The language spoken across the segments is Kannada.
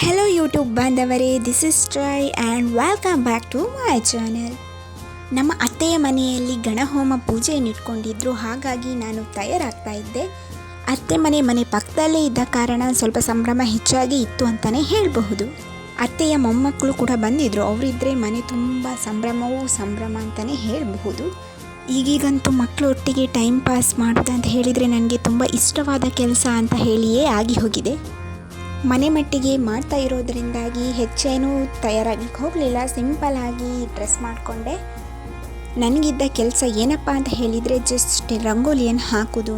ಹೆಲೋ ಯೂಟ್ಯೂಬ್ ಬಾಂಧವರೇ this is try and welcome back to my channel ನಮ್ಮ ಅತ್ತೆಯ ಮನೆಯಲ್ಲಿ ಗಣಹೋಮ ಪೂಜೆಯನ್ನು ಇಟ್ಕೊಂಡಿದ್ರು, ಹಾಗಾಗಿ ನಾನು ತಯಾರಾಗ್ತಾ ಇದ್ದೆ. ಅತ್ತೆ ಮನೆ ಮನೆ ಪಕ್ಕದಲ್ಲೇ ಇದ್ದ ಕಾರಣ ಸ್ವಲ್ಪ ಸಂಭ್ರಮ ಹೆಚ್ಚಾಗಿ ಇತ್ತು ಅಂತಲೇ ಹೇಳಬಹುದು. ಅತ್ತೆಯ ಮೊಮ್ಮಕ್ಕಳು ಕೂಡ ಬಂದಿದ್ದರು ಅವರಿದ್ದರೆ ಮನೆ ತುಂಬ ಸಂಭ್ರಮವೂ ಸಂಭ್ರಮ ಅಂತಲೇ ಹೇಳಬಹುದು. ಈಗೀಗಂತೂ ಮಕ್ಕಳೊಟ್ಟಿಗೆ ಟೈಮ್ ಪಾಸ್ ಮಾಡೋದಂತ ಹೇಳಿದರೆ ನನಗೆ ತುಂಬ ಇಷ್ಟವಾದ ಕೆಲಸ ಅಂತ ಹೇಳಿಯೇ ಆಗಿ ಹೋಗಿದೆ. ಮನೆ ಮಟ್ಟಿಗೆ ಮಾಡ್ತಾ ಇರೋದರಿಂದಾಗಿ ಹೆಚ್ಚೇನೂ ತಯಾರಾಗಲಿಕ್ಕೆ ಹೋಗಲಿಲ್ಲ. ಸಿಂಪಲ್ ಆಗಿ ಡ್ರೆಸ್ ಮಾಡಿಕೊಂಡೆ. ನನಗಿದ್ದ ಕೆಲಸ ಏನಪ್ಪ ಅಂತ ಹೇಳಿದರೆ ಜಸ್ಟ್ ರಂಗೋಲಿಯನ್ನು ಹಾಕೋದು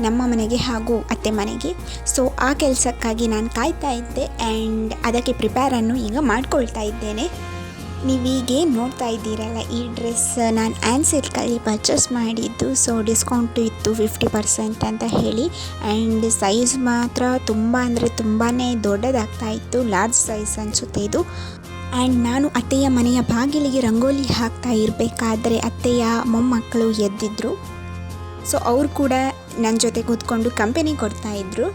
ನಮ್ಮ ಮನೆಗೆ ಹಾಗೂ ಅತ್ತೆ ಮನೆಗೆ. ಸೊ ಆ ಕೆಲಸಕ್ಕಾಗಿ ನಾನು ಕಾಯ್ತಾ ಇದ್ದೆ ಆ್ಯಂಡ್ ಅದಕ್ಕೆ ಪ್ರಿಪೇರನ್ನು ಈಗ ಮಾಡ್ಕೊಳ್ತಾ ಇದ್ದೇನೆ. ನೀವೀಗೆ ನೋಡ್ತಾ ಇದ್ದೀರಲ್ಲ, ಈ ಡ್ರೆಸ್ ನಾನು ಆ್ಯನ್ಸಿಲ್ಕಲ್ಲಿ ಪರ್ಚೇಸ್ ಮಾಡಿದ್ದು ಸೊ ಡಿಸ್ಕೌಂಟು ಇತ್ತು ಫಿಫ್ಟಿ ಪರ್ಸೆಂಟ್ ಅಂತ ಹೇಳಿ. ಆ್ಯಂಡ್ ಸೈಜ್ ಮಾತ್ರ ತುಂಬ ಅಂದರೆ ತುಂಬಾ ದೊಡ್ಡದಾಗ್ತಾ ಇತ್ತು ಲಾರ್ಜ್ ಸೈಜ್ ಅನಿಸುತ್ತೆ ಇದು. ಆ್ಯಂಡ್ ನಾನು ಅತ್ತೆಯ ಮನೆಯ ಬಾಗಿಲಿಗೆ ರಂಗೋಲಿ ಹಾಕ್ತಾ ಇರಬೇಕಾದ್ರೆ ಅತ್ತೆಯ ಮೊಮ್ಮಕ್ಕಳು ಎದ್ದಿದ್ರು. ಸೊ ಅವರು ಕೂಡ ನನ್ನ ಜೊತೆ ಕೂತ್ಕೊಂಡು ಕಂಪನಿ ಕೊಡ್ತಾ ಇದ್ರು.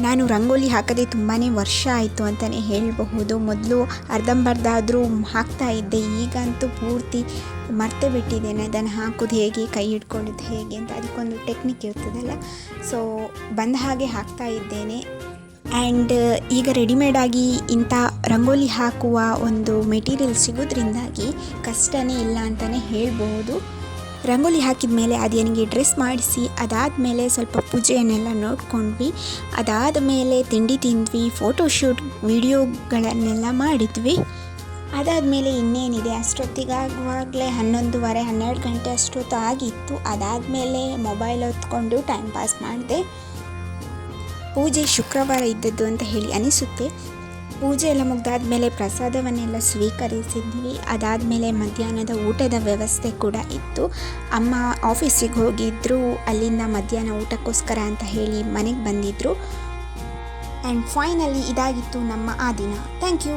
ನಾನು ರಂಗೋಲಿ ಹಾಕದೆ ತುಂಬಾ ವರ್ಷ ಆಯಿತು ಅಂತಲೇ ಹೇಳಬಹುದು. ಮೊದಲು ಅರ್ಧಂಬರ್ಧ ಆದರೂ ಹಾಕ್ತಾ ಇದ್ದೆ, ಈಗಂತೂ ಪೂರ್ತಿ ಮರ್ತೇ ಬಿಟ್ಟಿದ್ದೇನೆ. ಅದನ್ನು ಹಾಕೋದು ಹೇಗೆ, ಕೈ ಹಿಡ್ಕೊಂಡಿದ್ದು ಹೇಗೆ ಅಂತ ಅದಕ್ಕೊಂದು ಟೆಕ್ನಿಕ್ ಇರ್ತದಲ್ಲ. ಸೊ ಬಂದ ಹಾಗೆ ಹಾಕ್ತಾ ಇದ್ದೇನೆ. ಆ್ಯಂಡ್ ಈಗ ರೆಡಿಮೇಡಾಗಿ ಇಂಥ ರಂಗೋಲಿ ಹಾಕುವ ಒಂದು ಮೆಟೀರಿಯಲ್ ಸಿಗೋದ್ರಿಂದಾಗಿ ಕಷ್ಟನೇ ಇಲ್ಲ ಅಂತಲೇ ಹೇಳ್ಬೋದು ರಂಗೋಲಿ ಹಾಕಿದ ಮೇಲೆ ಅದೇನಿಗೆ ಡ್ರೆಸ್ ಮಾಡಿಸಿ ಅದಾದ ಮೇಲೆ ಸ್ವಲ್ಪ ಪೂಜೆಯನ್ನೆಲ್ಲ ನೋಡ್ಕೊಂಡ್ವಿ. ಅದಾದ ಮೇಲೆ ತಿಂಡಿ ತಿಂದ್ವಿ ಫೋಟೋಶೂಟ್ ವಿಡಿಯೋಗಳನ್ನೆಲ್ಲ ಮಾಡಿದ್ವಿ. ಅದಾದಮೇಲೆ ಇನ್ನೇನಿದೆ, ಅಷ್ಟೊತ್ತಿಗಾಗುವಾಗಲೇ ಹನ್ನೊಂದುವರೆ, ಹನ್ನೆರಡು ಗಂಟೆ ಅಷ್ಟೊತ್ತು ಆಗಿತ್ತು. ಅದಾದಮೇಲೆ ಮೊಬೈಲ್ ಹೊತ್ಕೊಂಡು ಟೈಮ್ ಪಾಸ್ ಮಾಡಿದೆ. ಪೂಜೆ ಶುಕ್ರವಾರ ಇದ್ದದ್ದು ಅಂತ ಹೇಳಿ ಅನಿಸುತ್ತೆ. ಪೂಜೆ ಎಲ್ಲ ಮುಗ್ದಾದ್ಮೇಲೆ ಪ್ರಸಾದವನ್ನೆಲ್ಲ ಸ್ವೀಕರಿಸಿದ್ವಿ. ಅದಾದಮೇಲೆ ಮಧ್ಯಾಹ್ನದ ಊಟದ ವ್ಯವಸ್ಥೆ ಕೂಡ ಇತ್ತು. ಅಮ್ಮ ಆಫೀಸಿಗೆ ಹೋಗಿದ್ದರು ಅಲ್ಲಿಂದ ಮಧ್ಯಾಹ್ನ ಊಟಕ್ಕೋಸ್ಕರ ಅಂತ ಹೇಳಿ ಮನೆಗೆ ಬಂದಿದ್ದರು ಆ್ಯಂಡ್ ಫೈನಲಿ ಇದಾಗಿತ್ತು ನಮ್ಮ ಆ ದಿನ. Thank you